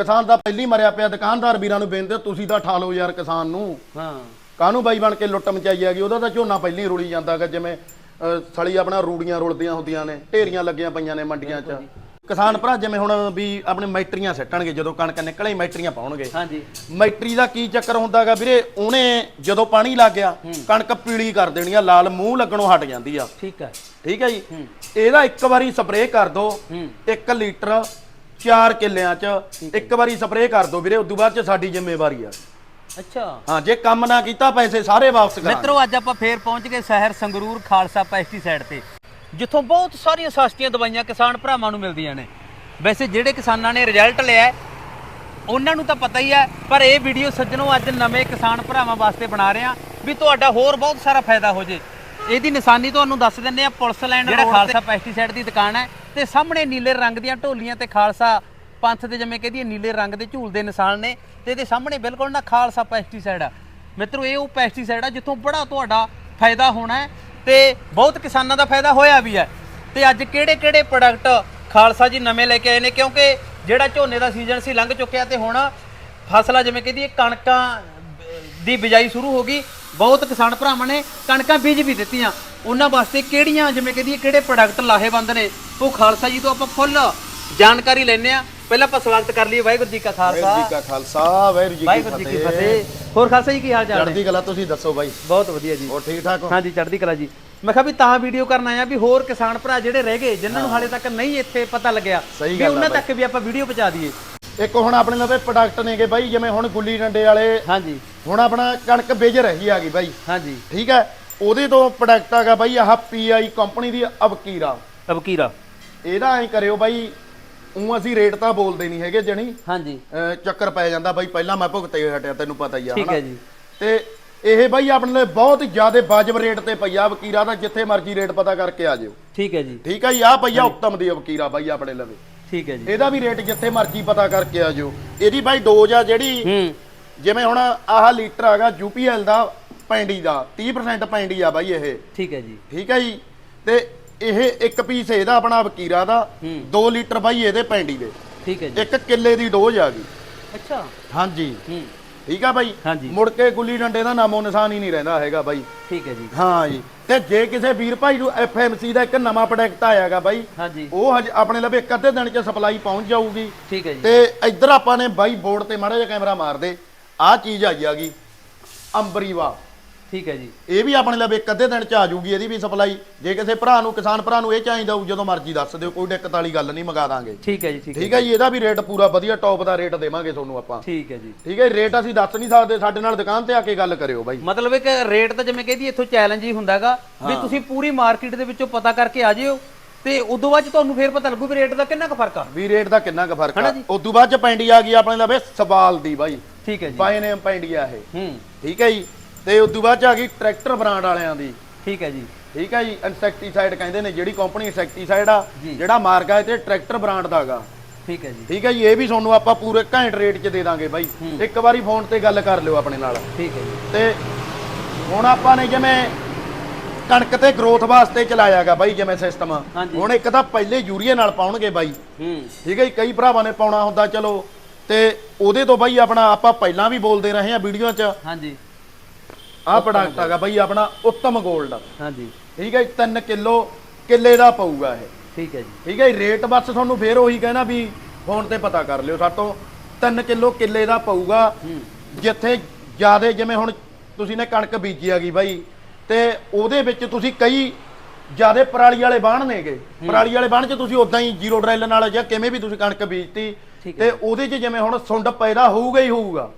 ਕਿਸਾਨ ਦਾ ਪਹਿਲੀ ਮਰਿਆ ਪਿਆ ਦੁਕਾਨਦਾਰ ਵੀਰਾਂ ਨੂੰ ਬੇਨਤੀ ਤੁਸੀਂ ਤਾਂ ਠਾ ਲਓ ਯਾਰ ਕਿਸਾਨ ਨੂੰ। ਹਾਂ। ਕਾਹਨੂੰ ਬਾਈ ਬਣ ਕੇ ਲੁੱਟ ਮਚਾਈ ਹੈਗੀ? ਉਹਦਾ ਤਾਂ ਝੋਨਾ ਪਹਿਲਾਂ ਹੀ ਰੁਲੀ ਜਾਂਦਾਗਾ ਜਿਵੇਂ ਸਲੀ ਆਪਣਾ ਰੂੜੀਆਂ ਰੁਲਦੀਆਂ ਹੁੰਦੀਆਂ ਨੇ ਢੇਰੀਆਂ ਲੱਗੀਆਂ ਪਈਆਂ ਨੇ ਮੰਡੀਆਂ 'ਚ। ਕਿਸਾਨ ਭਰਾ ਜਿਵੇਂ ਹੁਣ ਵੀ ਆਪਣੇ ਮੈਟਰੀਆਂ ਸੱਟਣਗੇ ਜਦੋਂ ਕਣਕ ਨਿਕਲੇ ਮੈਟਰੀਆਂ ਪਾਉਣਗੇ। ਹਾਂਜੀ। ਮੈਟਰੀ ਦਾ ਕੀ ਚੱਕਰ ਹੁੰਦਾਗਾ ਵੀਰੇ? ਉਹਨੇ ਜਦੋਂ ਪਾਣੀ ਲੱਗ ਗਿਆ ਕਣਕ ਪੀਲੀ ਕਰ ਦੇਣੀ ਆ ਲਾਲ ਮੂੰਹ ਲੱਗਣੋਂ ਹਟ ਜਾਂਦੀ ਆ। ਠੀਕ ਹੈ ਠੀਕ ਹੈ ਜੀ? ਇਹਦਾ ਇੱਕ ਵਾਰੀ ਸਪਰੇਅ ਕਰ ਦੋ। ਹੂੰ। 1 ਲੀਟਰ 4 ਕਿੱਲਿਆਂ 'ਚ ਇੱਕ ਵਾਰੀ ਸਪਰੇਅ ਕਰ ਦੋ ਵੀਰੇ ਉਦੋਂ ਬਾਅਦ 'ਚ ਸਾਡੀ ਜ਼ਿੰਮੇਵਾਰੀ ਆ। ਅੱਛਾ। ਹਾਂ ਜੇ ਕੰਮ ਨਾ ਕੀਤਾ ਪੈਸੇ ਸਾਰੇ ਵਾਪਸ ਕਰਾ ਮਿੱਤਰੋ ਅੱਜ ਆਪਾਂ ਫੇਰ ਪਹੁੰਚ ਗਏ ਸ਼ਹਿਰ ਸੰਗਰੂਰ ਖਾਲਸਾ ਪੈਸਟੀਸਾਈਡ ਤੇ। ਜਿੱਥੋਂ ਬਹੁਤ ਸਾਰੀਆਂ ਸਸਤੀਆਂ ਦਵਾਈਆਂ ਕਿਸਾਨ ਭਰਾਵਾਂ ਨੂੰ ਮਿਲਦੀਆਂ ਨੇ। ਵੈਸੇ ਜਿਹੜੇ ਕਿਸਾਨਾਂ ਨੇ ਰਿਜ਼ਲਟ ਲਿਆ ਹੈ, ਉਹਨਾਂ ਨੂੰ ਤਾਂ ਪਤਾ ਹੀ ਹੈ ਪਰ ਇਹ ਵੀਡੀਓ ਸੱਜਣੋ ਅੱਜ ਨਵੇਂ ਕਿਸਾਨ ਭਰਾਵਾਂ ਵਾਸਤੇ ਬਣਾ ਰਹੇ ਆ ਵੀ ਤੁਹਾਡਾ ਹੋਰ ਬਹੁਤ ਸਾਰਾ ਫਾਇਦਾ ਹੋ ਜੇ। ਇਹਦੀ ਨਿਸ਼ਾਨੀ ਤੁਹਾਨੂੰ ਦੱਸ ਦਿੰਨੇ ਆ ਪੁਲਿਸ ਲਾਈਨ ਜਿਹੜਾ ਖਾਲਸਾ ਪੈਸਟੀਸਾਈਡ ਦੀ ਦੁਕਾਨ ਹੈ ਤੇ ਸਾਹਮਣੇ ਨੀਲੇ ਰੰਗ ਦੀਆਂ ਢੋਲੀਆਂ ਤੇ ਖਾਲਸਾ ਪੰਥ ਦੇ ਜਿਵੇਂ ਕਹਦੀਏ ਨੀਲੇ ਰੰਗ ਦੇ ਝੂਲ ਦੇ ਨਿਸ਼ਾਨ ਨੇ ਤੇ ਇਹਦੇ ਸਾਹਮਣੇ ਬਿਲਕੁਲ ਨਾ ਖਾਲਸਾ ਪੈਸਟੀਸਾਈਡ ਆ। ਮਿੱਤਰੋ, ਇਹ ਉਹ ਪੈਸਟੀਸਾਈਡ ਆ ਜਿੱਥੋਂ ਬੜਾ ਤੁਹਾਡਾ ਫਾਇਦਾ ਹੋਣਾ ਹੈ ਤੇ ਬਹੁਤ ਕਿਸਾਨਾਂ ਦਾ ਫਾਇਦਾ ਹੋਇਆ ਵੀ ਹੈ। ਤੇ ਅੱਜ ਕਿਹੜੇ ਕਿਹੜੇ ਪ੍ਰੋਡਕਟ ਖਾਲਸਾ ਜੀ ਨਵੇਂ ਲੈ ਕੇ ਆਏ ਨੇ? ਕਿਉਂਕਿ ਜਿਹੜਾ ਝੋਨੇ ਦਾ ਸੀਜ਼ਨ ਸੀ, ਲੰਘ ਚੁੱਕਿਆ ਤੇ ਹੁਣ ਫਸਲਾਂ ਜਿਵੇਂ ਕਹਦੀਏ ਕਣਕਾਂ ਦੀ ਬਿਜਾਈ ਸ਼ੁਰੂ ਹੋ ਗਈ। ਬਹੁਤ ਕਿਸਾਨ ਭਰਾਵਾਂ ਨੇ ਕਣਕਾਂ ਬੀਜ ਵੀ ਦਿੱਤੀਆਂ। ਉਹਨਾਂ ਵਾਸਤੇ ਕਿਹੜੀਆਂ ਜਿਵੇਂ ਕਹਦੀਏ ਕਿਹੜੇ ਪ੍ਰੋਡਕਟ ਲਾਹੇਵੰਦ ਨੇ? ਉਹ ਖਾਲਸਾ ਜੀ ਤੋਂ ਆਪਾਂ ਫੁੱਲ ਜਾਣਕਾਰੀ ਲੈਣੇ ਆ ਪਹਿਲਾਂ ਆਪਾਂ ਸਵਾਗਤ ਕਰ ਲਈਏ ਵਾਹਿਗੁਰੂ ਜੀ ਕਾ ਵਾਹਿਗੁਰੂ ਖਾਲਸਾ ਜੀ ਕਾ ਖਾਲਸਾ ਵਾਹਿਗੁਰੂ ਜੀ ਵਾਹਿਗੁਰੂ ਜੀ ਕੀ ਫਤਿਹ। ਹੋਰ ਖਾਲਸਾ ਜੀ ਕੀ ਹਾਲ ਚਾਲ ਨੇ? ਚੜ੍ਹਦੀ ਕਲਾ ਤੁਸੀਂ ਦੱਸੋ ਬਾਈ। ਬਹੁਤ ਵਧੀਆ ਜੀ। ਹੋਰ ਠੀਕ ਠਾਕ ਹੋ? ਹਾਂਜੀ ਚੜ੍ਹਦੀ ਕਲਾ ਜੀ। ਮੈਂ ਕਿਹਾ ਵੀ ਤਾਂ ਵੀਡੀਓ ਕਰਨ ਆਇਆ ਵੀ ਹੋਰ ਕਿਸਾਨ ਭਰਾ ਜਿਹੜੇ ਰਹਿ ਗਏ ਜਿਨ੍ਹਾਂ ਨੂੰ ਹਾਲੇ ਤੱਕ ਨਹੀਂ ਇੱਥੇ ਪਤਾ ਲੱਗਿਆ ਸਹੀ ਵੀ ਗੱਲ ਆ ਉਹਨਾਂ। ਤੱਕ ਵੀ ਆਪਾਂ ਵੀਡੀਓ ਪਹੁੰਚਾ ਦਈਏ। ਇੱਕ ਹੁਣ ਆਪਣੇ ਲਵੇ ਪ੍ਰੋਡਕਟ ਨੇਗੇ ਬਾਈ ਜਿਵੇਂ ਹੁਣ ਗੁੱਲੀ ਡੰਡੇ ਵਾਲੇ ਹਾਂਜੀ। ਹੁਣ ਆਪਣਾ ਕਣਕ ਬੀਜ ਰਹੀ ਹੈਗੀ ਬਾਈ। ਹਾਂਜੀ। ਠੀਕ ਹੈ ਉਹਦੇ ਤੋਂ ਪ੍ਰੋਡਕਟ ਹੈਗਾ ਬਾਈ ਆਹ ਪੀਆਈ ਕੰਪਨੀ ਦੀ ਅਬਕੀਰਾ ਅਬਕੀਰਾ ਇਹਦਾ ਐਂ ਕਰਿਓ ਬਾਈ ਉਹ ਅਸੀਂ ਰੇਟ ਤਾਂ ਬੋਲਦੇ ਨਹੀਂ ਹੈਗੇ ਜਣੀ। ਹਾਂਜੀ। ਚੱਕਰ ਪੈ ਜਾਂਦਾ ਬਾਈ ਪਹਿਲਾਂ ਮੈਂ ਭੁਗਤੇ ਹਟਿਆ ਤੈਨੂੰ ਪਤਾ ਹੀ ਆ ਠੀਕ? ਹੈ ਜੀ। ਤੇ ਇਹ ਬਾਈ ਆਪਣੇ ਲਈ ਬਹੁਤ ਜ਼ਿਆਦਾ ਵਾਜਬ ਰੇਟ ਤੇ ਪਈਆ ਵਕੀਰਾ ਦਾ ਜਿੱਥੇ ਮਰਜ਼ੀ ਰੇਟ ਪਤਾ ਕਰਕੇ ਆ ਜਿਓ। ਠੀਕ ਹੈ ਜੀ। ਠੀਕ ਹੈ ਜੀ ਆ ਪਈਆ ਉੱਤਮ ਦੀ ਵਕੀਰਾ ਬਾਈ ਆਪਣੇ ਲਵੇ ਠੀਕ ਹੈ ਜੀ। ਇਹਦਾ ਵੀ ਰੇਟ ਜਿੱਥੇ ਮਰਜ਼ੀ ਪਤਾ ਕਰਕੇ ਆ ਜਿਓ। ਇਹਦੀ ਬਾਈ ਡੋਜ਼ ਆ ਜਿਹੜੀ ਜਿਵੇਂ ਹੁਣ ਆਹ ਲੀਟਰ ਹੈਗਾ ਯੂਪੀਐਲ ਦਾ ਪੈਂਡੀ ਦਾ 30% ਪੈਂਡੀ ਆ ਬਾਈ ਇਹ। ਠੀਕ ਹੈ ਜੀ। ਠੀਕ ਹੈ ਜੀ। ਤੇ ਇਹ ਇੱਕ ਪੀਸ ਇਹਦਾ ਆਪਣਾ ਵਕੀਰਾ ਦਾ ਹੂੰ। 2 ਲੀਟਰ ਬਾਈ ਇਹਦੇ ਪੈਂਡੀ ਦੇ। ਠੀਕ ਹੈ ਜੀ। ਇੱਕ ਕਿੱਲੇ ਦੀ ਡੋਜ਼ ਆ ਗਈ। ਅੱਛਾ। ਹਾਂਜੀ। ਹੂੰ। ਠੀਕ ਆ ਬਾਈ। ਮੁੜ ਕੇ ਗੁੱਲੀ ਡੰਡੇ ਦਾ ਨਾਮੋ ਨਿਸ਼ਾਨ ਹੀ ਨਹੀਂ ਰਹਿੰਦਾ ਹੈਗਾ ਬਾਈ। ਠੀਕ ਹੈ ਜੀ। ਹਾਂ ਜੀ। ਤੇ ਜੇ ਕਿਸੇ ਵੀਰ ਭਾਈ ਨੂੰ ਐਫਐਮਸੀ ਦਾ ਇੱਕ ਨਵਾਂ ਪ੍ਰੋਡਕਟ ਆਇਆਗਾ ਬਾਈ ਹਾਂਜੀ। ਉਹ ਹਜੇ ਆਪਣੇ ਲਵੇ ਇੱਕ ਅੱਧੇ ਦਿਨ ਚ ਸਪਲਾਈ ਪਹੁੰਚ ਜਾਊਗੀ। ਠੀਕ ਹੈ ਜੀ। ਤੇ ਇੱਧਰ ਆਪਾਂ ਨੇ ਬਾਈ ਬੋਰਡ ਤੇ ਮਾੜਾ ਜਿਹਾ ਕੈਮਰਾ ਮਾਰ ਦੇ। ਆਹ ਚੀਜ਼ ਆਈ ਆਗੀ ਅੰਬਰੀਵਾ। ਠੀਕ ਹੈ ਜੀ। ਇਹ ਵੀ ਆਪਣੇ ਲਵੇ ਇੱਕ ਅੱਧੇ ਦਿਨ ਚ ਆ ਜਾਊਗੀ ਇਹਦੀ ਵੀ ਸਪਲਾਈ। ਜੇ ਕਿਸੇ ਭਰਾ ਨੂੰ ਕਿਸਾਨ ਭਰਾ ਨੂੰ ਇਹ ਚਾਹੀਦਾ ਹੋਊ ਜਦੋਂ ਮਰਜ਼ੀ ਦੱਸ ਦਿਓ ਕੋਈ ਦਿੱਕਤ ਵਾਲੀ ਗੱਲ ਨਹੀਂ ਮੰਗਾ ਦਾਂਗੇ। ਠੀਕ ਹੈ ਜੀ ਠੀਕ ਹੈ ਠੀਕ ਹੈ ਜੀ। ਇਹਦਾ ਵੀ ਰੇਟ ਪੂਰਾ ਵਧੀਆ ਟੌਪ ਦਾ ਰੇਟ ਦੇਵਾਂਗੇ ਤੁਹਾਨੂੰ ਆਪਾਂ। ਠੀਕ ਹੈ ਜੀ। ਠੀਕ ਹੈ ਰੇਟ ਅਸੀਂ ਦੱਸ ਨਹੀਂ ਸਕਦੇ ਸਾਡੇ ਨਾਲ ਦੁਕਾਨ ਤੇ ਆ ਕੇ ਗੱਲ ਕਰਿਓ ਬਾਈ। ਮਤਲਬ ਇੱਕ ਰੇਟ ਤਾਂ ਜਿਵੇਂ ਕਹਿੰਦੀ ਇੱਥੋਂ ਚੈਲੰਜ ਹੀ ਹੁੰਦਾਗਾ ਵੀ ਤੁਸੀਂ ਪੂਰੀ ਮਾਰਕੀਟ ਦੇ ਵਿੱਚੋਂ ਪਤਾ ਕਰਕੇ ਆ ਜਿਓ ਤੇ ਉਦੋਂ ਬਾਅਦ ਤੁਹਾਨੂੰ ਫੇਰ ਪਤਾ ਲੱਗੂ ਵੀ ਰੇਟ ਦਾ ਕਿੰਨਾ ਕੁ ਫ਼ਰਕ ਆ। ਵੀ ਰੇਟ ਦਾ ਕਿੰਨਾ ਕੁ ਫ਼ਰਕ ਆ? ਉਦੋਂ ਬਾਅਦ ਚ ਪੈਂਡੀ ਆ ਗਈ ਆਪਣੇ ਲਵੇ ਸਵਾਲ ਦੀ ਬਾਈ। ਠੀਕ ਹੈ ਜੀ। ਬਾਈ ਨੇਮ ਪੈਂਡੀ ਆ ਇਹ। ਹੂੰ। ਠੀਕ ਹੈ ਜੀ। ਤੇ ਉਦੋਂ ਬਾਅਦ ਚ ਆ ਗਈ ਟਰੈਕਟਰ ਬ੍ਰਾਂਡ ਵਾਲਿਆਂ ਦੀ। ਠੀਕ ਹੈ ਜੀ। ਠੀਕ ਹੈ ਜੀ ਇਨਸੈਕਟੀਸਾਈਡ ਕਹਿੰਦੇ ਨੇ ਜਿਹੜੀ ਕੰਪਨੀ ਇਨਸੈਕਟੀਸਾਈਡ ਆ ਜੀ। ਜਿਹੜਾ ਮਾਰਕਾ ਹੈ ਤੇ ਟਰੈਕਟਰ ਬ੍ਰਾਂਡ ਦਾਗਾ ਠੀਕ ਹੈ ਜੀ। ਠੀਕ ਹੈ ਜੀ ਇਹ ਵੀ ਤੁਹਾਨੂੰ ਆਪਾਂ ਪੂਰੇ ਘੈਂਟ ਰੇਟ 'ਚ ਦੇ ਦਾਂਗੇ ਬਾਈ। ਇੱਕ ਵਾਰੀ ਫੋਨ ਤੇ ਗੱਲ ਕਰ ਲਿਓ ਆਪਣੇ ਨਾਲ। ਠੀਕ ਹੈ ਜੀ। ਤੇ ਹੁਣ ਆਪਾਂ ਨੇ ਜਿਵੇਂ ਕਣਕ ਤੇ ਗਰੋਥ ਵਾਸਤੇ ਚਲਾਇਆਗਾ ਬਾਈ ਜਿਵੇਂ ਸਿਸਟਮ ਹਾਂਜੀ। ਹੁਣ ਇੱਕ ਤਾਂ ਪਹਿਲੇ ਯੂਰੀਆ ਨਾਲ ਪਾਉਣਗੇ ਬਾਈ। ਹੂੰ। ਠੀਕ ਹੈ ਜੀ ਕਈ ਭਰਾਵਾਂ ਨੇ ਪਾਉਣਾ ਹੁੰਦਾ ਚਲੋ। ਤੇ ਉਹਦੇ ਤੋਂ ਬਾਈ ਆਪਣਾ ਆਪਾਂ ਪਹਿਲਾਂ ਵੀ ਬੋਲਦੇ ਰਹੇ ਆ ਵੀਡੀਓ 'ਚ। ਹਾਂਜੀ। ਆਹ ਪ੍ਰੋਡਕਟ ਹੈਗਾ ਬਾਈ ਆਪਣਾ ਉੱਤਮ 골ਡ ਹਾਂਜੀ। ਠੀਕ ਹੈ 3 ਕਿਲੋ ਕਿੱਲੇ ਦਾ ਪਊਗਾ ਇਹ। ਠੀਕ ਹੈ ਜੀ। ਠੀਕ ਹੈ ਜੀ, ਰੇਟ ਬਸ ਤੁਹਾਨੂੰ ਫੇਰ ਉਹੀ ਕਹਿਣਾ ਵੀ ਫੋਨ ਤੇ ਪਤਾ ਕਰ ਲਿਓ ਸਾਤੋਂ 3 ਕਿਲੋ ਕਿੱਲੇ ਦਾ ਪਊਗਾ। ਜਿੱਥੇ ਜਿਆਦੇ ਜਿਵੇਂ ਹੁਣ ਤੁਸੀਂ ਨੇ ਕਣਕ ਬੀਜੀ ਹੈਗੀ ਬਾਈ ਤੇ ਉਹਦੇ ਵਿੱਚ ਤੁਸੀਂ ਕਈ ਜਿਆਦੇ ਪਰਾਲੀ ਵਾਲੇ ਬਾਣ ਨੇਗੇ। ਪਰਾਲੀ ਵਾਲੇ ਬਾਣ 'ਚ ਤੁਸੀਂ ਉਦਾਂ ਹੀ ਜ਼ੀਰੋ ਡਰੈਲ ਨਾਲ ਜਾਂ ਕਿਵੇਂ ਵੀ ਤੁਸੀਂ ਕਣਕ ਬੀਜਤੀ। ਤੇ ਉਹਦੇ 'ਚ ਜਿਵੇਂ ਹੁਣ ਸੁੰਡ ਪੈਦਾ ਹੋਊਗਾ ਹੀ ਹੋਊਗਾ।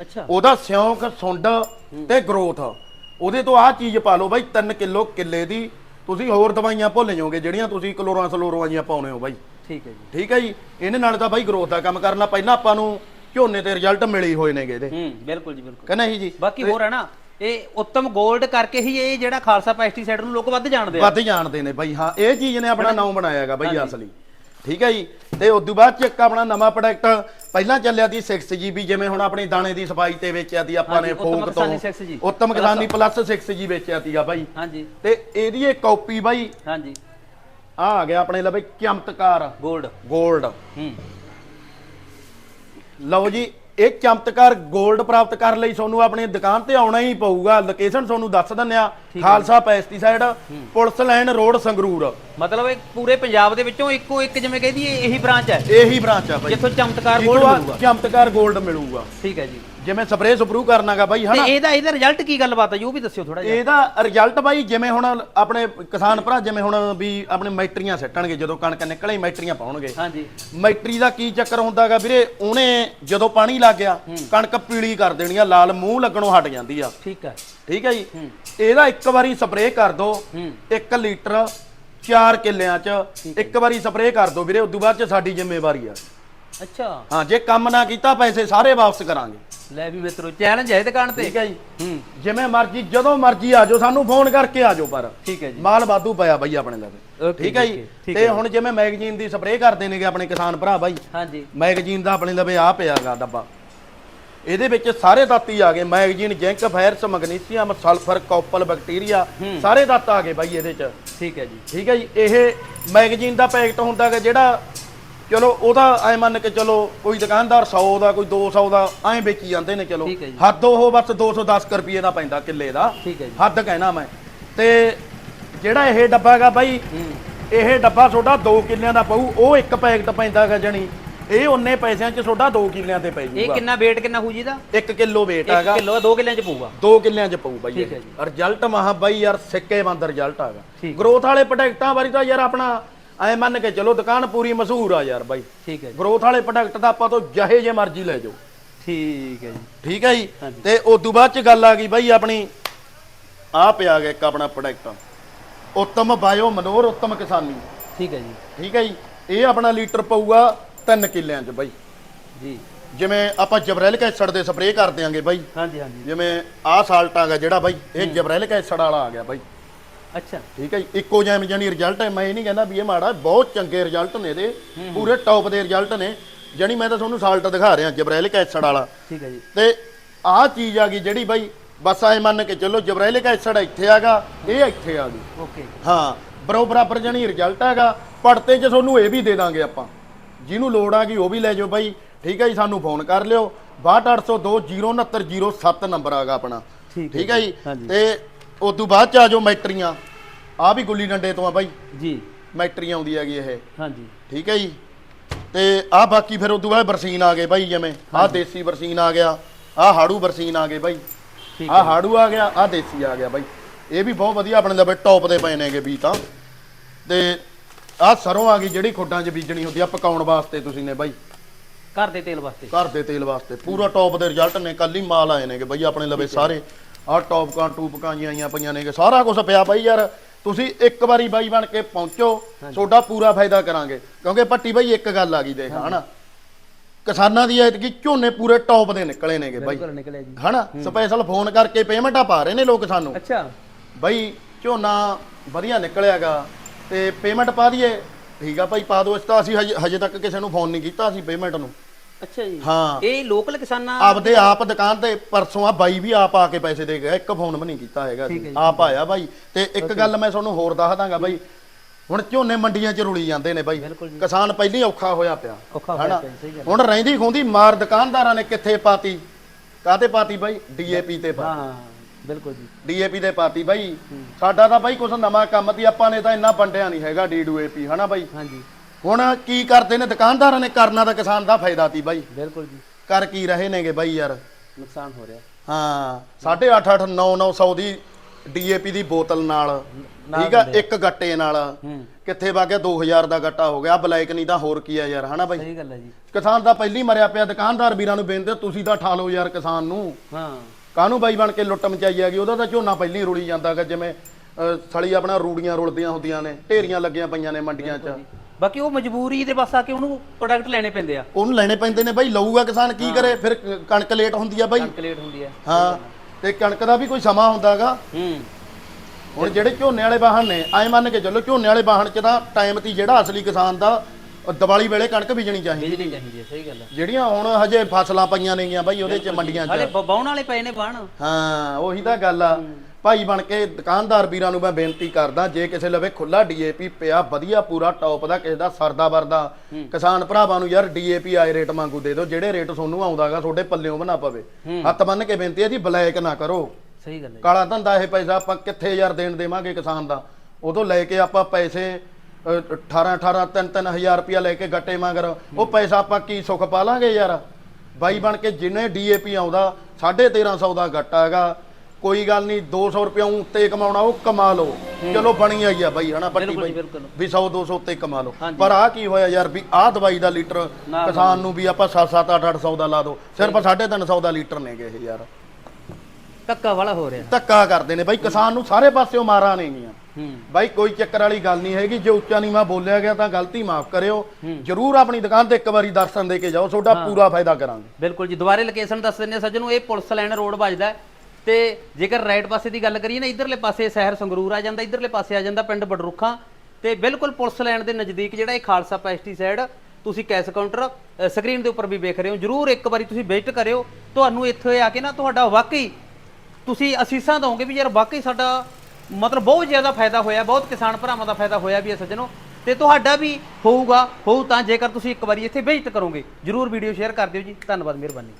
ਅੱਛਾ। ਉਹਦਾ ਸਿਉਂਕ ਸੁੰਡ ਤੇ ਗਰੋਥ। ਉਹਦੇ ਤੋਂ ਆਹ ਚੀਜ਼ ਪਾ ਲਓ ਬਾਈ 3 ਕਿਲੋ ਕਿੱਲੇ ਦੀ। ਤੁਸੀਂ ਹੋਰ ਦਵਾਈਆਂ ਭੁੱਲ ਜਾਓਗੇ ਜਿਹੜੀਆਂ ਤੁਸੀਂ ਕਲੋਰਾਂ ਸਲੋਰਾਂ ਜੀਆਂ ਪਾਉਣੇ ਹੋ ਬਾਈ। ਠੀਕ ਹੈ ਜੀ। ਠੀਕ ਹੈ ਜੀ? ਇਹਨੇ ਨਾਲ ਤਾਂ ਬਾਈ ਗਰੋਥ ਦਾ ਕੰਮ ਕਰਨਾ ਪਹਿਲਾਂ ਆਪਾਂ ਨੂੰ ਝੋਨੇ ਤੇ ਰਿਜ਼ਲਟ ਮਿਲੇ ਹੋਏ ਨੇਗੇ ਇਹਦੇ। ਹੂੰ ਬਿਲਕੁਲ ਜੀ ਬਿਲਕੁਲ। ਕਹਿੰਦਾ ਹੀ ਜੀ? ਬਾਕੀ ਹੋਰ ਹੈ ਨਾ ਇਹ ਉੱਤਮ 골ਡ ਕਰਕੇ ਹੀ ਇਹ ਜਿਹੜਾ ਖਾਲਸਾ ਪੈਸਟੀਸਾਈਡ ਨੂੰ ਲੋਕ ਵੱਧ ਜਾਣਦੇ ਆ। ਵੱਧ ਜਾਣਦੇ ਨੇ ਬਾਈ ਹਾਂ ਇਹ ਚੀਜ਼ ਨੇ ਆਪਣਾ ਨਾਮ ਬਣਾਇਆਗਾ ਬਾਈ ਅਸਲੀ। ਠੀਕ ਹੈ ਜੀ। ਤੇ ਉਸ ਤੋਂ ਬਾਅਦ ਚ ਇੱਕ ਆਪਣਾ ਨਵਾਂ ਪ੍ਰੋਡਕਟ ਪਹਿਲਾਂ ਚੱਲਿਆ ਸੀ 6 ਜਿਵੇਂ ਹੁਣ ਆਪਣੀ ਦਾਣੇ ਦੀ ਸਫ਼ਾਈ ਤੇ ਵੇਚਿਆ ਸੀ ਆਪਾਂ ਨੇ ਫੋਕ ਤੋਂ। ਉੱਤਮ ਕਿਸਾਨੀ ਪਲੱਸ 6 ਵੇਚਿਆ ਸੀਗਾ ਬਾਈ। ਹਾਂਜੀ। ਤੇ ਇਹਦੀ ਇਹ ਕਾਪੀ ਬਾਈ। ਹਾਂਜੀ। ਆ ਆ ਗਿਆ ਆਪਣੇ ਲਵੇ ਚਮਤਕਾਰ। 골ਡ 골ਡ ਹੂੰ। ਲਓ ਜੀ ਇਹ ਚਮਤਕਾਰ ਗੋਲਡ ਪ੍ਰਾਪਤ ਕਰਨ ਲਈ ਤੁਹਾਨੂੰ ਆਪਣੀ ਦੁਕਾਨ ਤੇ ਆਉਣਾ ਹੀ ਪਊਗਾ। ਲੋਕੇਸ਼ਨ ਤੁਹਾਨੂੰ ਦੱਸ ਦਿੰਨੇ ਆ। Khalsa pesticide police line road Sangrur. ਮਤਲਬ ਇਹ ਪੂਰੇ ਪੰਜਾਬ ਦੇ ਵਿੱਚੋਂ ਇੱਕੋ ਇੱਕ ਜਿਵੇਂ ਕਹਿੰਦੀ ਇਹੀ ਬ੍ਰਾਂਚ ਹੈ। ਇਹੀ ਬ੍ਰਾਂਚ ਆ ਬਾਈ। ਜਿੱਥੋਂ ਚਮਤਕਾਰ ਗੋਲਡ ਮਿਲੂਗਾ। ਚਮਤਕਾਰ 골ਡ ਮਿਲੂਗਾ। ਠੀਕ ਹੈ ਜੀ। ਜਿਵੇਂ ਸਪਰੇਅ ਸਪਰੂ ਕਰਨਾਗਾ ਬਾਈ ਤੇ ਹਨਾ ਇਹਦਾ ਇਹਦਾ ਰਿਜ਼ਲਟ ਕੀ ਗੱਲਬਾਤ ਹੈ ਜੀ ਉਹ ਵੀ ਦੱਸਿਓ ਥੋੜਾ ਜਿਹਾ। ਇਹਦਾ ਰਿਜ਼ਲਟ ਬਾਈ ਜਿਵੇਂ ਹੁਣ ਆਪਣੇ ਕਿਸਾਨ ਭਰਾ ਜਿਵੇਂ ਹੁਣ ਵੀ ਆਪਣੇ ਮੈਟਰੀਆਂ ਸੱਟਣਗੇ ਜਦੋਂ ਕਣਕ ਨਿਕਲੇ ਮੈਟਰੀਆਂ ਪਾਉਣਗੇ। ਹਾਂਜੀ। ਮੈਟਰੀ ਦਾ ਕੀ ਚੱਕਰ ਹੁੰਦਾਗਾ ਵੀਰੇ? ਉਹਨੇ ਜਦੋਂ ਪਾਣੀ ਲੱਗ ਗਿਆ ਕਣਕ ਪੀਲੀ ਕਰ ਦੇਣੀ ਆ ਲਾਲ ਮੂੰਹ ਲੱਗਣੋਂ ਹਟ ਜਾਂਦੀ ਆ। ਠੀਕ ਹੈ ਠੀਕ ਹੈ ਜੀ? ਇਹਦਾ ਇੱਕ ਵਾਰੀ ਸਪਰੇਅ ਕਰ ਦੋ। ਹੂੰ। 1 ਲੀਟਰ 4 ਕਿੱਲਿਆਂ ਚ ਇੱਕ ਵਾਰੀ ਸਪਰੇਅ ਕਰ ਦੋ ਵੀਰੇ ਉਦੋਂ ਬਾਅਦ ਚ ਸਾਡੀ ਜ਼ਿੰਮੇਵਾਰੀ ਆ। ਅੱਛਾ। ਹਾਂ ਜੇ ਕੰਮ ਨਾ ਕੀਤਾ ਪੈਸੇ ਸਾਰੇ ਵਾਪਸ ਕਰਾਂਗੇ। ਲੈ ਵੀ ਮਿੱਤਰੋ ਚੈਲੰਜ ਹੈ ਦੁਕਾਨ ਤੇ। ਠੀਕ ਹੈ ਜੀ। ਹੂੰ। ਜਿਵੇਂ ਮਰਜ਼ੀ ਜਦੋਂ ਮਰਜ਼ੀ ਆ ਜਾਓ ਸਾਨੂੰ ਫੋਨ ਕਰਕੇ ਆ ਜਾਓ ਪਰ। ਠੀਕ ਹੈ ਜੀ। ਮਾਲ ਵਾਧੂ ਪਿਆ ਬਾਈ ਆਪਣੇ Okay ਠੀਕ ਹੈ ਜੀ, ਤੇ ਹੁਣ ਜਿਵੇਂ ਮੈਗਜ਼ੀਨ ਦੀ ਸਪਰੇਅ ਕਰਦੇ ਨੇਗੇ ਆਪਣੇ ਕਿਸਾਨ ਭਰਾ ਬਾਈ। ਹਾਂਜੀ। ਮੈਗਜ਼ੀਨ ਦਾ ਆਪਣੇ ਲਵੇ ਆ ਪਿਆਗਾ ਡੱਬਾ। ਇਹਦੇ ਵਿੱਚ ਸਾਰੇ ਤੱਤ ਹੀ ਆ ਗਏ। Magazine zinc ferrous magnesium sulphur copper bacteria ਸਾਰੇ ਤੱਤ ਆ ਗਏ ਬਾਈ ਇਹਦੇ ਚ। ਠੀਕ ਹੈ ਜੀ। ਠੀਕ ਹੈ ਜੀ। ਇਹ ਮੈਗਜ਼ੀਨ ਦਾ ਪੈਕਟ ਹੁੰਦਾ ਹੈ ਜਿਹੜਾ ਚਲੋ ਉਹਦਾ ਐ ਮੰਨ ਕੇ ਚਲੋ ਕੋਈ ਦੁਕਾਨਦਾਰ 100 ਦਾ ਕੋਈ 200 ਦਾ ਐਂ ਵੇਚੀ ਜਾਂਦੇ ਨੇ ਚਲੋ। ਹੱਦ ਉਹ ਬਸ 210 ਕੁ ਰੁਪਏ ਦਾ ਪੈਂਦਾ ਕਿੱਲੇ ਦਾ। ਠੀਕ ਹੈ ਜੀ। ਹੱਦ ਕਹਿਣਾ ਮੈਂ। ਤੇ ਜਿਹੜਾ ਇਹ ਡੱਬਾ ਹੈਗਾ ਬਾਈ ਇਹ ਡੱਬਾ ਤੁਹਾਡਾ 2 ਕਿੱਲਿਆਂ ਦਾ ਪਊ ਉਹ ਇੱਕ ਪੈਕਟ ਪੈਂਦਾ ਹੈਗਾ ਜਣੀ। ਇਹ ਉਹਨੇ ਪੈਸਿਆਂ 'ਚ ਤੁਹਾਡਾ 2 ਕਿੱਲਿਆਂ ਤੇ ਪੈ ਇਹ ਕਿੰਨਾ weight ਕਿੰਨਾ ਹੋਊ ਜੀ ਦਾ 1 ਕਿਲੋ weight 1 ਹੈਗਾ। ਕਿਲੋ 2 ਕਿੱਲਿਆਂ ਚ ਪਊਗਾ। 2 ਕਿੱਲਿਆਂ 'ਚ ਪਊ ਬਾਈ ਠੀਕ ਹੈ ਜੀ। ਰਿਜ਼ਲਟ ਮਹਾ ਬਾਈ ਯਾਰ ਸਿੱਕੇ ਬੰਦ ਰਿਜ਼ਲਟ ਠੀਕ। ਗਰੋਥ ਵਾਲੇ ਪ੍ਰੋਡਕਟਾਂ ਬਾਰੇ ਤਾਂ ਯਾਰ ਆਪਣਾ ਐ ਮੰਨ ਕੇ ਚਲੋ ਦੁਕਾਨ ਪੂਰੀ ਮਸ਼ਹੂਰ ਆ ਯਾਰ ਬਾਈ। ਠੀਕ ਹੈ ਜੀ। ਗਰੋਥ ਵਾਲੇ ਪ੍ਰੋਡਕਟ ਤਾਂ ਆਪਾਂ ਤੋਂ ਜਹੇ ਜੇ ਮਰਜ਼ੀ ਲੈ ਜਾਓ। ਠੀਕ ਹੈ ਜੀ। ਠੀਕ ਹੈ ਜੀ? ਹਾਂਜੀ। ਤੇ ਉਸ ਤੋਂ ਬਾਅਦ ਚ ਗੱਲ ਆ ਗਈ ਬਾਈ ਆਪਣੀ ਆ ਪਿਆ ਗਿਆ ਇੱਕ ਆਪਣਾ ਪ੍ਰੋਡਕਟ ਉੱਤਮ ਬਾਇਓ ਮਨੋਰ ਉੱਤਮ ਕਿਸਾਨੀ। ਠੀਕ ਹੈ ਜੀ। ਠੀਕ ਹੈ ਜੀ? ਇਹ ਆਪਣਾ ਲੀਟਰ ਪਊਗਾ 3 ਕਿੱਲਿਆਂ ਚ ਬਾਈ। ਜੀ। ਜਿਵੇਂ ਆਪਾਂ ਜਬਰੈਲਿਕ ਐਸਿਡ ਦੇ ਸਪਰੇਅ ਕਰ ਦਿਆਂਗੇ ਬਾਈ। ਹਾਂਜੀ ਹਾਂਜੀ। ਜਿਵੇਂ ਆਹ ਸਾਲਟ ਆ ਗਿਆ ਜਿਹੜਾ ਬਾਈ ਇਹ ਜਬਰੈਲਿਕ ਐਸਿਡ ਵਾਲਾ ਆ ਗਿਆ ਬਾਈ। ਅੱਛਾ। ਠੀਕ ਹੈ ਜੀ? ਇੱਕੋ ਜਿਹਾ ਜਾਨੀ ਰਿਜ਼ਲਟ ਹੈ ਮੈਂ ਇਹ ਨਹੀਂ ਕਹਿੰਦਾ ਵੀ ਇਹ ਮਾੜਾ ਬਹੁਤ ਚੰਗੇ ਰਿਜ਼ਲਟ ਨੇ ਇਹਦੇ। ਪੂਰੇ ਟੌਪ ਦੇ ਰਿਜ਼ਲਟ ਨੇ। ਜਾਨੀ ਮੈਂ ਤਾਂ ਤੁਹਾਨੂੰ ਸਾਲਟ ਦਿਖਾ ਰਿਹਾ ਜਬਰੈਲਿਕ ਐਸਿਡ ਵਾਲਾ। ਠੀਕ ਹੈ ਜੀ। ਤੇ ਆਹ ਚੀਜ਼ ਆ ਗਈ ਜਿਹੜੀ ਬਾਈ ਬਸ ਐ ਮੰਨ ਕੇ ਚੱਲੋ ਜਬਰੈਲਿਕ ਐਸਿਡ ਇੱਥੇ ਆਗਾ ਇਹ ਇੱਥੇ ਆ ਗਈ। ਓਕੇ। ਹਾਂ ਬਰੋ ਬਰਾਬਰ ਜਾਨੀ ਰਿਜ਼ਲਟ ਹੈਗਾ। ਪੜਤੇ 'ਚ ਤੁਹਾਨੂੰ ਇਹ ਵੀ ਦੇ ਦਾਂਗੇ ਆਪਾਂ। ਜਿਹਨੂੰ ਲੋੜ ਆ ਗਈ ਉਹ ਵੀ ਲੈ ਜਾਓ ਬਾਈ। ਠੀਕ ਹੈ ਜੀ ਸਾਨੂੰ ਫੋਨ ਕਰ ਲਿਓ। 62802 ਨੰਬਰ ਆਗਾ ਆਪਣਾ। ਠੀਕ ਹੈ ਜੀ। ਤੇ ਉਸ ਤੋਂ ਬਾਅਦ ਚ ਆ ਜਾਓ ਮੈਟਰੀਆਂ। ਆ ਵੀ ਗੁੱਲੀ ਡੰਡੇ ਤੋਂ ਆ ਬਾਈ। ਜੀ। ਮੈਟਰੀ ਆਉਂਦੀ ਹੈਗੀ ਇਹ। ਹਾਂਜੀ। ਠੀਕ ਹੈ ਜੀ? ਤੇ ਆ ਬਾਕੀ ਫਿਰ ਉਸ ਤੋਂ ਬਾਅਦ ਬਰਸੀਨ ਆ ਗਏ ਬਾਈ ਜਿਵੇਂ। ਆ ਦੇਸੀ ਬਰਸੀਨ ਆ ਗਿਆ। ਆ ਹਾੜੂ ਬਰਸੀਨ ਆ ਗਏ ਬਾਈ। ਆ ਹਾੜੂ ਆ ਗਿਆ ਆ ਦੇਸੀ ਆ ਗਿਆ ਬਾਈ। ਇਹ ਵੀ ਬਹੁਤ ਵਧੀਆ ਆਪਣੇ ਲਵੇ ਟੌਪ ਦੇ ਪਏ ਨੇਗੇ ਵੀ ਤਾਂ। ਤੇ ਆ ਸਰੋਂ ਆ ਗਈ ਜਿਹੜੀ ਖੁੱਡਾਂ 'ਚ ਬੀਜਣੀ ਹੁੰਦੀ ਆ ਪਕਾਉਣ ਵਾਸਤੇ ਤੁਸੀਂ ਨੇ ਬਾਈ। ਘਰ ਦੇ ਤੇਲ ਵਾਸਤੇ। ਘਰ ਦੇ ਤੇਲ ਵਾਸਤੇ ਪੂਰਾ ਟੌਪ ਦੇ ਰਿਜ਼ਲਟ ਨੇ ਕੱਲ ਹੀ ਮਾਲ ਆਏ ਨੇਗੇ ਬਾਈ ਆਪਣੇ ਲਵੇ ਸਾਰੇ ਆ ਟੌਪ ਕਾਂ ਟੂਪਕਾਂ ਜੀਆਂ ਆਈਆਂ ਪਈਆਂ ਨੇਗੇ ਸਾਰਾ ਕੁਝ ਪਿਆ ਬਾਈ ਯਾਰ। ਤੁਸੀਂ ਇੱਕ ਵਾਰੀ ਬਾਈ ਬਣ ਕੇ ਪਹੁੰਚੋ ਤੁਹਾਡਾ ਪੂਰਾ ਫਾਇਦਾ ਕਰਾਂਗੇ। ਕਿਉਂਕਿ ਪੱਟੀ ਬਾਈ ਇੱਕ ਗੱਲ ਆ ਗਈ ਦੇਖ ਹਨਾ? ਕਿਸਾਨਾਂ ਦੀ ਐਤਕੀ ਝੋਨੇ ਪੂਰੇ ਟੌਪ ਦੇ ਨਿਕਲੇ ਨੇਗੇ ਬਾਈ। ਬਿਲਕੁਲ ਜੀ। ਹਨਾ? ਸਪੈਸ਼ਲ ਫੋਨ ਕਰਕੇ ਪੇਮੈਂਟਾਂ ਪਾ ਰਹੇ ਨੇ ਲੋਕ ਸਾਨੂੰ। ਅੱਛਾ। ਬਾਈ ਝੋਨਾ ਵਧੀਆ ਨਿਕਲਿਆਗਾ। ਤੇ ਪੇਮੈਂਟ ਪਾ ਦਈਏ। ਠੀਕ ਆ ਭਾਈ ਪਾ ਦਿਓ। ਇਸ ਤਾਂ ਅਸੀਂ ਹਜੇ ਹਜੇ ਤੱਕ ਕਿਸੇ ਨੂੰ ਫੋਨ ਨਹੀਂ ਕੀਤਾ ਅਸੀਂ ਪੇਮੈਂਟ ਨੂੰ। ਅੱਛਾ ਜੀ। ਹਾਂ। ਇਹ ਲੋਕਲ ਕਿਸਾਨਾਂ ਆਪਦੇ ਆਪ ਦੁਕਾਨ ਤੇ ਪਰਸੋਂ ਆ ਬਾਈ ਵੀ ਆਪ ਆ ਕੇ ਪੈਸੇ ਦੇ ਗਿਆ। ਇੱਕ ਫੋਨ ਵੀ ਨਹੀਂ ਕੀਤਾ ਹੈਗਾ ਜੀ। ਆਪ ਆਇਆ ਬਾਈ। ਤੇ ਇੱਕ ਗੱਲ ਮੈਂ ਤੁਹਾਨੂੰ ਹੋਰ ਦੱਸ ਦਾਂਗਾ ਬਾਈ। ਹੁਣ ਝੋਨੇ ਮੰਡੀਆਂ 'ਚ ਰੁਲੀ ਜਾਂਦੇ ਨੇ ਬਾਈ। ਕਿਸਾਨ ਪਹਿਲੀ ਔਖਾ ਹੋਇਆ ਪਿਆ। ਔਖਾ ਹੋਇਆ ਹਨਾ? ਪਿਆ, ਸਹੀ ਗੱਲ। ਹੁਣ ਰਹਿੰਦੀ ਖੁੰਦੀ ਮਾਰ ਦੁਕਾਨਦਾਰਾਂ ਨੇ ਕਿੱਥੇ ਪਾਤੀ? ਕਾਤੇ ਪਾਤੀ ਬਾਈ? ਡੀਏਪੀ ਤੇ ਪਾ। ਹਾਂ। ਬਿਲਕੁਲ ਜੀ। ਡੀਏਪੀ ਦੇ ਪਾਤੀ ਬਾਈ। ਸਾਡਾ ਤਾਂ ਬਾਈ ਕੁਛ ਨਵਾਂ ਕੰਮ ਤੀ ਆਪਾਂ ਨੇ ਤਾਂ ਇੰਨਾ ਵੰਡਿਆ ਨਹੀਂ ਹੈਗਾ ਡੀਡੂਏਪੀ ਹਨਾ ਬਾਈ? ਹਾਂਜੀ। ਹੁਣ ਕੀ ਕਰਦੇ ਨੇ? ਦੁਕਾਨਦਾਰਾਂ ਨੇ ਕਰਨਾ ਤਾਂ ਕਿਸਾਨ ਦਾ ਫਾਇਦਾ ਤੀ ਬਾਈ। ਬਿਲਕੁਲ ਜੀ। ਕਰ ਕੀ ਰਹੇ ਨੇਗੇ ਬਾਈ ਯਾਰ? ਨੁਕਸਾਨ ਹੋ ਰਿਹਾ। ਹਾਂ 8.5 8 9 900 ਦੀ ਡੀਏਪੀ ਦੀ ਬੋਤਲ ਨਾਲ। ਠੀਕ ਆ? ਇੱਕ ਗੱਟੇ ਨਾਲ। ਕਿੱਥੇ ਵਾ ਗਿਆ? 2000 ਦਾ ਗੱਟਾ ਹੋ ਗਿਆ। ਬਲੈਕ ਨਹੀਂ ਤਾਂ ਹੋਰ ਕੀ ਆ ਯਾਰ ਹਨਾ ਬਾਈ? ਸਹੀ ਗੱਲ ਹੈ ਜੀ। ਕਿਸਾਨ ਤਾਂ ਪਹਿਲੀ ਮਰਿਆ ਪਿਆ। ਦੁਕਾਨਦਾਰ ਵੀਰਾਂ ਨੂੰ ਬੇਨਤੀ ਤੁਸੀਂ ਤਾਂ ਠਾ ਲਓ ਯਾਰ ਕਿਸਾਨ ਨੂੰ। ਹਾਂ। ਕਾਹਨੂੰ ਬਾਈ ਬਣ ਕੇ ਲੁੱਟ ਮਚਾਈ ਹੈਗੀ? ਉਹਦਾ ਤਾਂ ਝੋਨਾ ਪਹਿਲਾਂ ਹੀ ਰੁਲੀ ਜਾਂਦਾਗਾ ਜਿਵੇਂ ਅਹ, ਆਪਣਾ ਰੂੜੀਆਂ ਰੁਲਦੀਆਂ ਹੁੰਦੀਆਂ ਨੇ ਢੇਰੀਆਂ ਲੱਗੀਆਂ ਪਈਆਂ ਨੇ ਮੰਡੀਆਂ 'ਚ। ਬਾਕੀ ਉਹ ਮਜਬੂਰੀ ਦੇ ਬਸ ਆ ਕੇ ਉਹਨੂੰ ਪ੍ਰੋਡਕਟ ਲੈਣੇ ਪੈਂਦੇ ਆ। ਉਹਨੂੰ ਲੈਣੇ ਪੈਂਦੇ ਨੇ ਬਾਈ ਲਊਗਾ ਕਿਸਾਨ ਕੀ ਕਰੇ? ਫਿਰ ਕ- ਕਣਕ ਲੇਟ ਹੁੰਦੀ ਆ ਬਾਈ। ਕੰਕਲੇਟ ਹੁੰਦੀ ਹੈ ਹਾਂ। ਤੇ ਕਣਕ ਦਾ ਵੀ ਕੋਈ ਸਮਾਂ ਹੁੰਦਾਗਾ ਹੂੰ। ਹੁਣ ਜਿਹੜੇ ਝੋਨੇ ਵਾਲੇ ਵਾਹਨ ਨੇ ਐ ਮੰਨ ਕੇ ਚੱਲੋ ਝੋਨੇ ਵਾਲੇ ਵਾਹਨ 'ਚ ਤਾਂ ਟਾਈਮ ਤੀ ਜਿਹੜਾ ਅਸਲੀ ਕਿਸਾਨ ਦਾ ਉਹ ਦੀਵਾਲੀ ਵੇਲੇ ਕਣਕ ਬੀਜਣੀ ਚਾਹੀਦੀ ਬਿਜਲੀ ਚਾਹੀਦੀ ਹੈ ਸਹੀ ਗੱਲ ਹੈ। ਜਿਹੜੀਆਂ ਹੁਣ ਹਜੇ ਫਸਲਾਂ ਪਈਆਂ ਨੇਗੀਆਂ ਬਾਈ ਉਹਦੇ 'ਚ ਮੰਡੀਆਂ 'ਚ। ਹਲੇ ਬਾਉਣ ਵਾਲੇ ਪਏ ਨੇ ਬਾਣ ਹਾਂ ਉਹੀ ਤਾਂ ਗੱਲ ਆ। ਭਾਈ ਬਣ ਕੇ ਦੁਕਾਨਦਾਰ ਵੀਰਾਂ ਨੂੰ ਮੈਂ ਬੇਨਤੀ ਕਰਦਾ ਜੇ ਕਿਸੇ ਲਵੇ ਖੁੱਲਾ ਡੀਏਪੀ ਪਿਆ ਵਧੀਆ ਪੂਰਾ ਟੌਪ ਦਾ ਕਿਸੇ ਦਾ ਸਰਦਾ ਵਰਦਾ ਕਿਸਾਨ ਭਰਾਵਾਂ ਨੂੰ ਯਾਰ ਡੀਏਪੀ ਆਏ ਰੇਟ ਵਾਂਗੂ ਦੇ ਦਿਓ ਜਿਹੜੇ ਰੇਟ ਤੁਹਾਨੂੰ ਆਉਂਦਾਗਾ ਤੁਹਾਡੇ ਪੱਲਿਓਂ ਬਣਾ ਪਵੇ। ਹੱਥ ਬੰਨ ਕੇ ਬੇਨਤੀ ਹੈ ਜੀ ਬਲੈਕ ਨਾ ਕਰੋ। ਸਹੀ ਗੱਲ ਹੈ ਕਾਲਾ ਧੰਦਾ ਇਹ ਪੈਸਾ ਆਪਾਂ ਕਿੱਥੇ ਯਾਰ ਦੇਣ ਦੇਵਾਂਗੇ ਕਿਸਾਨ ਦਾ? ਉਦੋਂ ਲੈ ਕੇ ਆਪਾਂ ਪੈਸੇ 18 18 3 3000 ਰੁਪਇਆ ਲੈ ਕੇ ਗੱਟੇ ਮਗਰ ਉਹ ਪੈਸਾ ਆਪਾਂ ਕੀ ਸੁੱਖ ਪਾ ਲਾਂਗੇ ਯਾਰ? ਬਾਈ ਬਣ ਕੇ ਜਿੰਨੇ ਡੀਏਪੀ ਆਉਂਦਾ 1350 ਦਾ ਗੱਟਾ ਹੈਗਾ। ਕੋਈ ਗੱਲ ਨਹੀਂ 200 ਰੁਪਇਆ ਉੱਤੇ ਕਮਾਉਣਾ ਉਹ ਕਮਾ ਲਓ। ਚਲੋ ਬਣੀ ਆਈ ਆ ਬਾਈ ਹਨਾ ਪੱਟੀ ਬਾਈ। ਵੀ 100 200 ਉੱਤੇ ਕਮਾ ਲਓ। ਪਰ ਆਹ ਕੀ ਹੋਇਆ ਯਾਰ ਵੀ ਆਹ ਦਵਾਈ ਦਾ ਲੀਟਰ ਨਾ, ਕਿਸਾਨ ਨੂੰ ਵੀ ਆਪਾਂ 7 7 8 800 ਦਾ ਲਾ ਦੋ ਸਿਰਫ 350 ਦਾ ਲੀਟਰ ਨੇਗੇ ਇਹ ਯਾਰ। ਧੱਕਾ ਵਾਲਾ ਹੋ ਰਿਹਾ। ਧੱਕਾ ਕਰਦੇ ਨੇ ਬਾਈ ਕਿਸਾਨ ਨੂੰ ਸਾਰੇ ਪਾਸਿਓਂ ਮਾਰਾਂ ਨੇਗੀਆਂ। ਹੂੰ ਬਾਈ ਕੋਈ ਚੱਕਰ ਵਾਲੀ ਗੱਲ ਨਹੀਂ ਹੈਗੀ। ਜੇ ਉੱਚਾ ਨੀਵਾਂ ਬੋਲਿਆ ਗਿਆ ਤਾਂ ਗਲਤੀ ਮਾਫ ਕਰਿਓ। ਜਰੂਰ ਆਪਣੀ ਦੁਕਾਨ ਤੇ ਇੱਕ ਵਾਰੀ ਦਰਸ਼ਨ ਦੇ ਕੇ ਜਾਓ। ਤੁਹਾਡਾ ਪੂਰਾ ਫਾਇਦਾ ਕਰਾਂਗੇ। ਬਿਲਕੁਲ ਜੀ ਦੁਬਾਰੇ ਲੋਕੇਸ਼ਨ ਦੱਸ ਆ ਸੱਜਣੋ ਇਹ ਪੁਲਿਸ ਲਾਈਨ ਰੋਡ ਵੱਜਦਾ ਤੇ ਜੇਕਰ ਰਾਈਟ ਪਾਸੇ ਦੀ ਗੱਲ ਕਰੀਏ ਨਾ ਇਧਰਲੇ ਪਾਸੇ ਸ਼ਹਿਰ ਸੰਗਰੂਰ ਆ ਜਾਂਦਾ ਇਧਰਲੇ ਪਾਸੇ ਆ ਜਾਂਦਾ ਪਿੰਡ ਬਡਰੁੱਖਾਂ। ਤੇ ਬਿਲਕੁਲ ਪੁਲਿਸ ਲਾਈਨ ਦੇ ਨਜ਼ਦੀਕ ਜਿਹੜਾ ਇਹ ਖਾਲਸਾ ਪੈਸਟੀਸਾਈਡ ਤੁਸੀਂ ਕੈਸ਼ ਕਾਊਂਟਰ ਸਕਰੀਨ ਦੇ ਉੱਪਰ ਵੀ ਵੇਖ ਰਹੇ ਹੋ। ਜਰੂਰ ਇੱਕ ਵਾਰੀ ਤੁਸੀਂ ਵਿਜ਼ਿਟ ਕਰਿਓ। ਤੁਹਾਨੂੰ ਇੱਥੇ ਆ ਕੇ ਨਾ ਤੁਹਾਡਾ ਵਾਕਈ ਤੁਸੀਂ ਅਸੀਸਾਂ ਦਵੋਗੇ ਵੀ ਯਾਰ ਵਾਕਈ ਸਾਡਾ ਮਤਲਬ ਬਹੁਤ ਜ਼ਿਆਦਾ ਫਾਇਦਾ ਹੋਇਆ, ਬਹੁਤ ਕਿਸਾਨ ਭਰਾਵਾਂ ਦਾ ਫਾਇਦਾ ਹੋਇਆ ਵੀ ਹੈ ਸੱਜਣੋ। ਤੇ ਤੁਹਾਡਾ ਵੀ ਹੋਊਗਾ, ਹੋਊ ਤਾਂ ਜੇਕਰ ਤੁਸੀਂ ਇੱਕ ਵਾਰੀ ਇੱਥੇ ਵਿਜ਼ਿਟ ਕਰੋਗੇ, ਜਰੂਰ ਵੀਡੀਓ ਸ਼ੇਅਰ ਕਰ ਦਿਓ ਜੀ। ਧੰਨਵਾਦ, ਮਿਹਰਬਾਨੀ।